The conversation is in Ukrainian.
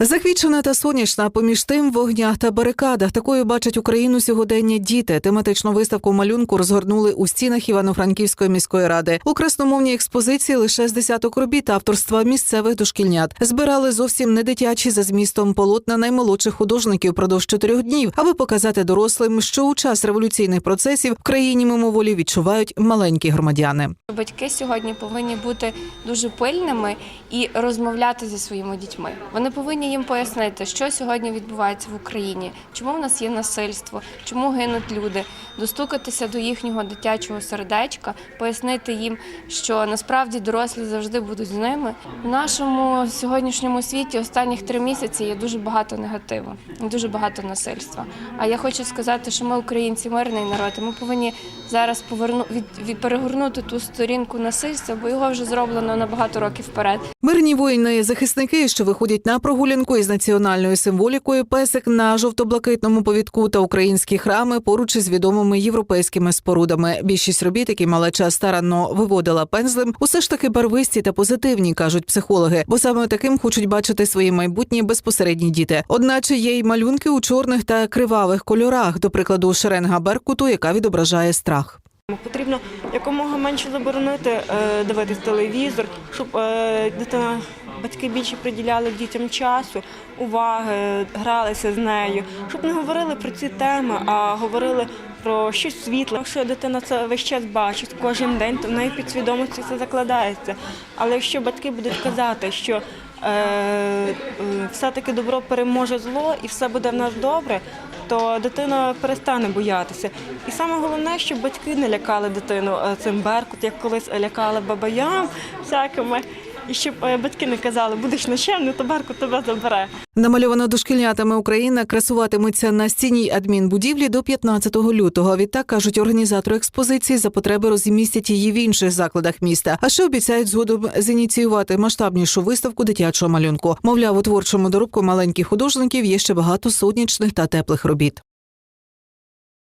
Заквічена та сонячна поміж тим в вогнях та барикадах. Такою бачать Україну сьогодення діти. Тематичну виставку малюнку розгорнули у стінах Івано-Франківської міської ради. У красномовній експозиції лише з десяток робіт авторства місцевих дошкільнят. Збирали зовсім не дитячі за змістом полотна наймолодших художників продовж чотирьох днів, аби показати дорослим, що у час революційних процесів в країні мимоволі відчувають маленькі громадяни. Батьки сьогодні повинні бути дуже пильними і розмовляти зі своїми дітьми. Вони повинні їм пояснити, що сьогодні відбувається в Україні, чому в нас є насильство, чому гинуть люди, достукатися до їхнього дитячого сердечка, пояснити їм, що насправді дорослі завжди будуть з ними. В нашому сьогоднішньому світі останніх три місяці є дуже багато негативу, дуже багато насильства. А я хочу сказати, що ми українці мирний народ, і ми повинні зараз поверну від, від перегорнути ту сторінку насильства, бо його вже зроблено на багато років вперед. Мирні воїни захисники, що виходять на прогулянку із національною символікою, песик на жовто-блакитному повідку та українські храми поруч із відомими європейськими спорудами. Більшість робіт, які малеча старанно виводила пензлем, усе ж таки барвисті та позитивні, кажуть психологи, бо саме таким хочуть бачити свої майбутні безпосередні діти. Одначе є й малюнки у чорних та кривавих кольорах, до прикладу, шеренга Беркуту, яка відображає страх. Потрібно якомога менше заборонити е, дивитись телевізор, щоб е, дитина, батьки більше приділяли дітям часу, уваги, гралися з нею, щоб не говорили про ці теми, а говорили про щось світле. Якщо дитина це весь час бачить кожен день, то в неї підсвідомості це закладається. Але якщо батьки будуть казати, що е, е, все-таки добро переможе зло і все буде в нас добре, то дитина перестане боятися. І саме головне, щоб батьки не лякали дитину е, цим беркут, як колись лякали бабаям всякими. І щоб е, батьки не казали, будеш нещемний, то беркут тебе забере. Намальована дошкільнятами Україна красуватиметься на стіні адмінбудівлі до 15 лютого. Відтак кажуть організатори експозиції за потреби розмістять її в інших закладах міста. А ще обіцяють згодом зініціювати масштабнішу виставку дитячого малюнку. Мовляв, у творчому доробку маленьких художників є ще багато сонячних та теплих робіт.